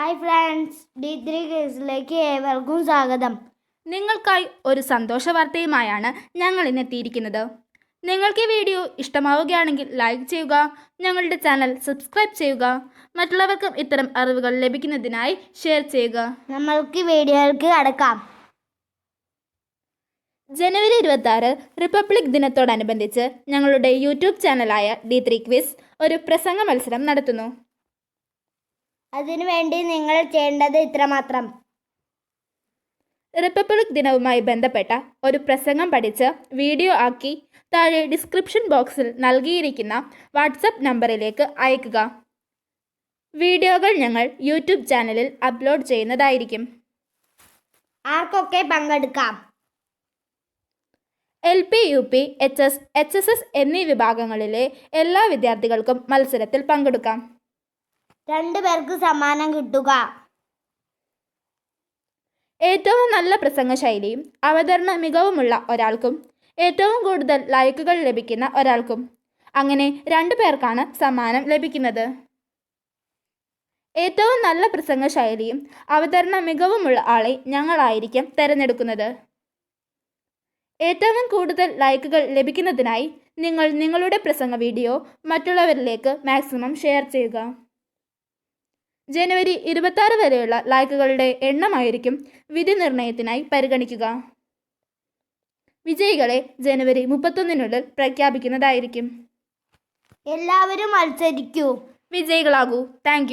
Hi friends D three കേസിലേക്ക് ഏവർക്കും സ്വാഗതം നിങ്ങൾക്കായി ഒരു സന്തോഷ വാർത്തയുമായാണ് ഞങ്ങൾ ഇന്ന് എത്തിയിരിക്കുന്നത്. നിങ്ങൾക്ക് ഈ വീഡിയോ ഇഷ്ടമാവുകയാണെങ്കിൽ ലൈക്ക് ചെയ്യുക ഞങ്ങളുടെ ചാനൽ സബ്സ്ക്രൈബ് ചെയ്യുക മറ്റുള്ളവർക്കും ഇത്തരം അറിവുകൾ ലഭിക്കുന്നതിനായി ഷെയർ ചെയ്യുക. നമ്മൾക്ക് വീഡിയോയിലേക്ക് അടക്കാം ജനുവരി ഇരുപത്തി ആറ് റിപ്പബ്ലിക് ദിനത്തോടനുബന്ധിച്ച് ഞങ്ങളുടെ യൂട്യൂബ് ചാനലായ ഡി ത്രീ ക്വിസ് ഒരു പ്രസംഗ മത്സരം നടത്തുന്നു. അതിനുവേണ്ടി നിങ്ങൾ ചെയ്യേണ്ടത് ഇത്രമാത്രം. റിപ്പബ്ലിക് ദിനവുമായി ബന്ധപ്പെട്ട ഒരു പ്രസംഗം പഠിച്ച് വീഡിയോ ആക്കി താഴെ ഡിസ്ക്രിപ്ഷൻ ബോക്സിൽ നൽകിയിരിക്കുന്ന വാട്സപ്പ് നമ്പറിലേക്ക് അയക്കുക. വീഡിയോകൾ ഞങ്ങൾ യൂട്യൂബ് ചാനലിൽ അപ്ലോഡ് ചെയ്യുന്നതായിരിക്കും. ആർക്കൊക്കെ പങ്കെടുക്കാം? L P U P H S H S S എന്നീ വിഭാഗങ്ങളിലെ എല്ലാ വിദ്യാർത്ഥികൾക്കും മത്സരത്തിൽ പങ്കെടുക്കാം. രണ്ടു പേർക്ക് സമ്മാനം കിട്ടുക. ഏറ്റവും നല്ല പ്രസംഗ ശൈലിയും അവതരണ മികവുമുള്ള ഒരാൾക്കും ഏറ്റവും കൂടുതൽ ലൈക്കുകൾ ലഭിക്കുന്ന ഒരാൾക്കും. അങ്ങനെ രണ്ടു പേർക്കാണ് സമ്മാനം ലഭിക്കുന്നത്. ഏറ്റവും നല്ല പ്രസംഗ ശൈലിയും അവതരണ മികവുമുള്ള ആളെ ഞങ്ങളായിരിക്കും തിരഞ്ഞെടുക്കുന്നത്. ഏറ്റവും കൂടുതൽ ലൈക്കുകൾ ലഭിക്കുന്നതിനായി നിങ്ങൾ നിങ്ങളുടെ പ്രസംഗ വീഡിയോ മറ്റുള്ളവരിലേക്ക് മാക്സിമം ഷെയർ ചെയ്യുക. ജനുവരി ഇരുപത്തി വരെയുള്ള ലൈക്കുകളുടെ എണ്ണമായിരിക്കും വിധി നിർണയത്തിനായി പരിഗണിക്കുക. വിജയികളെ ജനുവരി മുപ്പത്തൊന്നിനുള്ളിൽ പ്രഖ്യാപിക്കുന്നതായിരിക്കും. എല്ലാവരും മത്സരിക്കൂ. വിജയികളാകൂ. താങ്ക്